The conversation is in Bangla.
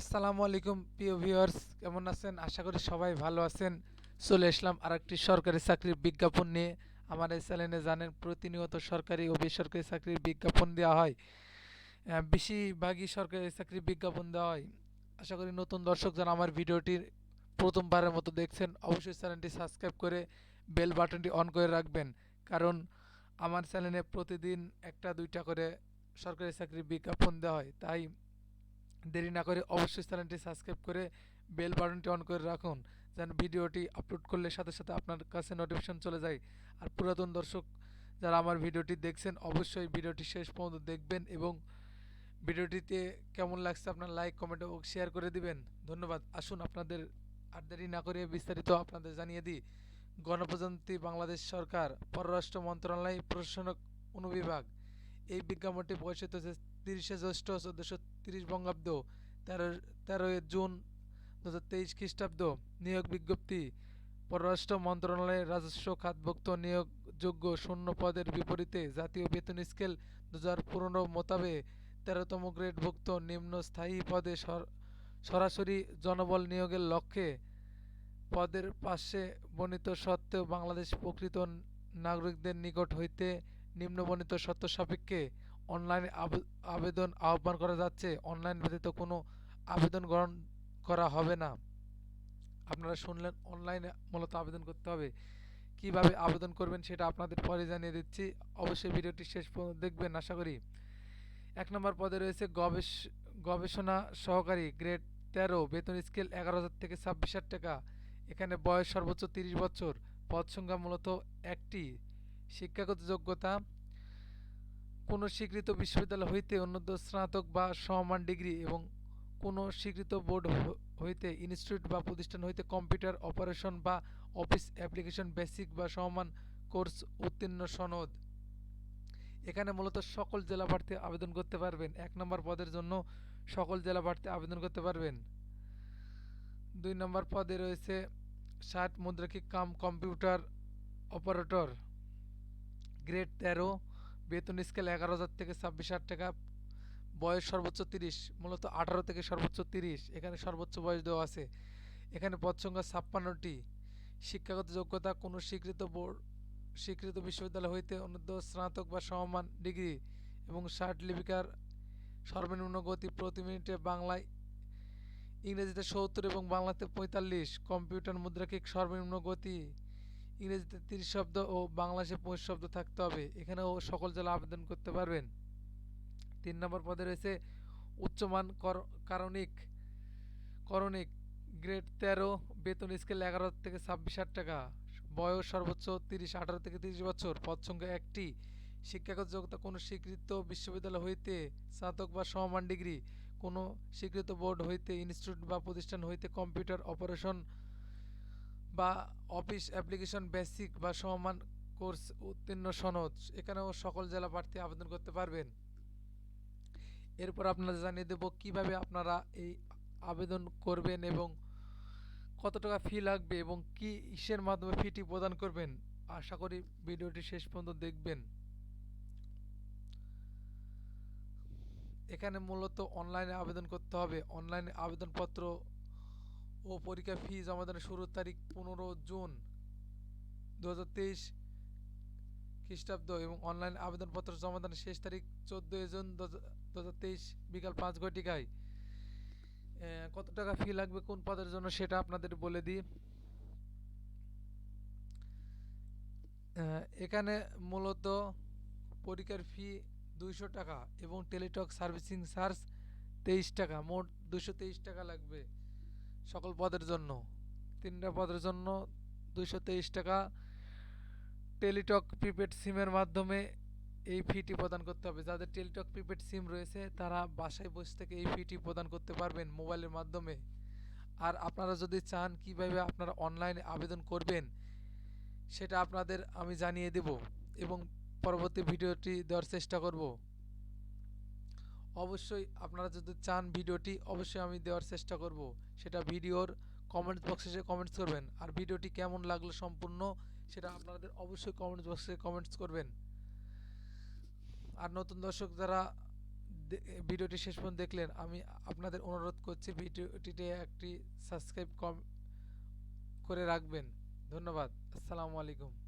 আসসালামু আলাইকুম, প্রিয় ভিউয়ার্স। কেমন আছেন? আশা করি সবাই ভালো আছেন। চলে আসলাম আর একটি সরকারি চাকরির বিজ্ঞাপন নিয়ে। আমার এই চ্যানেলে জানেন, প্রতিনিয়ত সরকারি ও বেসরকারি চাকরির বিজ্ঞাপন দেওয়া হয়। বেশিরভাগই সরকারি চাকরির বিজ্ঞাপন দেওয়া হয়। আশা করি নতুন দর্শক যারা আমার ভিডিওটি প্রথমবারের মতো দেখছেন, অবশ্যই চ্যানেলটি সাবস্ক্রাইব করে বেল বাটনটি অন করে রাখবেন। কারণ আমার চ্যানেলে প্রতিদিন একটা দুইটা করে সরকারি চাকরির বিজ্ঞাপন দেওয়া হয়। তাই দেরি না করে অবশ্যই চ্যানেলটি সাবস্ক্রাইব করে বেল বাটনটি অন করে রাখুন, যেন ভিডিওটি আপলোড করলে সাথে সাথে আপনার কাছে নোটিফিকেশন চলে যায়। আর পুরাতন দর্শক যারা আমার ভিডিওটি দেখছেন, অবশ্যই ভিডিওটি শেষ পর্যন্ত দেখবেন এবং ভিডিওটিতে কেমন লাগছে আপনার লাইক কমেন্ট ও শেয়ার করে দিবেন। ধন্যবাদ। আসুন আপনাদের আর দেরি না করে বিস্তারিত আপনাদের জানিয়ে দিই। গণপ্রজাতন্ত্রী বাংলাদেশ সরকার, পররাষ্ট্র মন্ত্রণালয় প্রশাসনক অনুবিভাগ। এই বিজ্ঞাপনটি প্রকাশিত তিরিশে জ্যৈষ্ঠ চোদ্দোশো তিরিশ বঙ্গাব্দ, তেরো, তেরোই জুন দু হাজার তেইশ খ্রিস্টাব্দ, নিয়োগ বিজ্ঞপ্তি। পররাষ্ট্র মন্ত্রণালয়ের রাজস্ব খাতভুক্ত নিয়োগযোগ্য শূন্য পদের বিপরীতে জাতীয় বেতন স্কেল দু হাজার পনেরো মোতাবেক তেরোতম গ্রেডভুক্ত নিম্ন স্থায়ী পদে সর- সরাসরি জনবল নিয়োগের লক্ষ্যে পদের পাশে বর্ণিত সত্ত্বেও বাংলাদেশ প্রকৃত নাগরিকদের নিকট হইতে নিম্নবর্ণিত শর্ত সাপেক্ষে অনলাইনে আবে- আবেদন আহ্বান করা যাচ্ছে। অনলাইন ব্যতীত কোনো আবেদন গ্রহণ করা হবে না। আপনারা শুনলেন অনলাইনে মূলত আবেদন করতে হবে। কীভাবে আবেদন করবেন সেটা আপনাদের পরে জানিয়ে দিচ্ছি। অবশ্যই ভিডিওটি শেষ পর্যন্ত দেখবেন, আশা করি। এক নম্বর পদে রয়েছে গবেষ, গবেষণা সহকারী গ্রেড তেরো, বেতন স্কেল এগারো হাজার থেকে ছাব্বিশ হাজার টাকা। এখানে বয়স সর্বোচ্চ তিরিশ বছর। পদ সংখ্যা মূলত একটি। শিক্ষাগত যোগ্যতা কোনো স্বীকৃত বিশ্ববিদ্যালয় হইতে অনূর্ধ্ব স্নাতক বা সমমান ডিগ্রি এবং কোনো স্বীকৃত বোর্ড হইতে ইনস্টিটিউট বা প্রতিষ্ঠান হইতে কম্পিউটার অপারেশন বা অফিস অ্যাপ্লিকেশন বেসিক বা সমমান কোর্স উত্তীর্ণ সনদ। এখানে মূলত সকল জেলা প্রার্থী আবেদন করতে পারবেন। এক নম্বর পদের জন্য সকল জেলা প্রার্থী আবেদন করতে পারবেন। দুই নম্বর পদে রয়েছে ষাট মুদ্রাক্ষিক কাম কম্পিউটার অপারেটর, গ্রেড তেরো। বেতন স্কেল এগারো হাজার থেকে ছাব্বিশ হাজার টাকা, বয়স সর্বোচ্চ তিরিশ, মূলত আঠারো থেকে সর্বোচ্চ তিরিশ, এখানে সর্বোচ্চ বয়স দেওয়া আছে। এখানে পদ সংখ্যা ছাপ্পান্নটি, শিক্ষাগত যোগ্যতা কোনো স্বীকৃত বোর্ড, স্বীকৃত বিশ্ববিদ্যালয় হইতে অনূর্ধ্ব স্নাতক বা সমমান ডিগ্রি এবং ষাট লিপিকার সর্বনিম্ন গতি প্রতি মিনিটে বাংলায়, ইংরেজিতে সত্তর এবং বাংলাতে পঁয়তাল্লিশ, কম্পিউটার মুদ্রাকিক সর্বনিম্ন গতি ইংরেজিতে তিরিশ শব্দ ও বাংলাদেশে পঁচিশ শব্দ থাকতে হবে। এখানেও সকল জেলা আবেদন করতে পারবেন। তিন নম্বর পদে রয়েছে উচ্চমান কর- কারণিক, করণিক, গ্রেড তেরো, বেতন স্কেল এগারো থেকে ছাব্বিশ হাজার টাকা। বয়স সর্বোচ্চ তিরিশ, আঠারো থেকে তিরিশ বছর। পদ সংখ্যা একটি। শিক্ষাগত যোগ্যতা কোনো স্বীকৃত বিশ্ববিদ্যালয় হইতে স্নাতক বা সমমান ডিগ্রি, কোনো স্বীকৃত বোর্ড হইতে ইনস্টিটিউট বা প্রতিষ্ঠান হইতে কম্পিউটার অপারেশন বা অফিস অ্যাপ্লিকেশন বেসিক বা সমমান কোর্স উত্তীর্ণ সনদ, এখানেও সকল জেলা প্রার্থী আবেদন করতে পারবেন। এরপর আপনাদের জানিয়ে দেব কীভাবে আপনারা এই আবেদন করবেন এবং কত টাকা ফি লাগবে এবং কি ইসের মাধ্যমে ফিটি প্রদান করবেন। আশা করি ভিডিওটি শেষ পর্যন্ত দেখবেন। এখানে মূলত অনলাইনে আবেদন করতে হবে। অনলাইনে আবেদনপত্র ও পরীক্ষা ফি জমা দানের শুরুর তারিখ পনেরো জুন দু হাজার তেইশ খ্রিস্টাব্দ এবং অনলাইন আবেদনপত্র জমা দানের শেষ তারিখ চোদ্দোই জুন দু হাজার তেইশ বিকাল পাঁচ ঘটিকায়। কত টাকা ফি লাগবে, কোন পদের জন্য সেটা আপনাদের বলে দিই। এখানে মূলত পরীক্ষার ফি দুইশো টাকা এবং টেলিটক সার্ভিসিং চার্জ তেইশ টাকা, মোট দুশো তেইশ টাকা লাগবে। সকল পদের জন্য। তিনটা পদের জন্য দুশো তেইশ টাকা টেলিটক প্রিপেড সিমের মাধ্যমে এই ফিটি প্রদান করতে হবে। যাদের টেলিটক প্রিপেড সিম রয়েছে, তারা বাসায় বসে থেকে এই ফিটি প্রদান করতে পারবেন মোবাইলের মাধ্যমে। আর আপনারা যদি চান কীভাবে আপনারা অনলাইনে আবেদন করবেন, সেটা আপনাদের আমি জানিয়ে দেব এবং পরবর্তী ভিডিওটি দেওয়ার চেষ্টা করব। অবশ্যই আপনারা যদি চান ভিডিওটি, অবশ্যই আমি দেওয়ার চেষ্টা করব। সেটা ভিডিওর কমেন্টস বক্সে এসে কমেন্টস করবেন। আর ভিডিওটি কেমন লাগল সম্পূর্ণ, সেটা আপনাদের অবশ্যই কমেন্টস বক্সে কমেন্টস করবেন। আর নতুন দর্শক যারা ভিডিওটি শেষ পর্যন্ত দেখলেন, আমি আপনাদের অনুরোধ করছি ভিডিওটিতে একটি সাবস্ক্রাইব কম করে রাখবেন। ধন্যবাদ। আসসালামু আলাইকুম।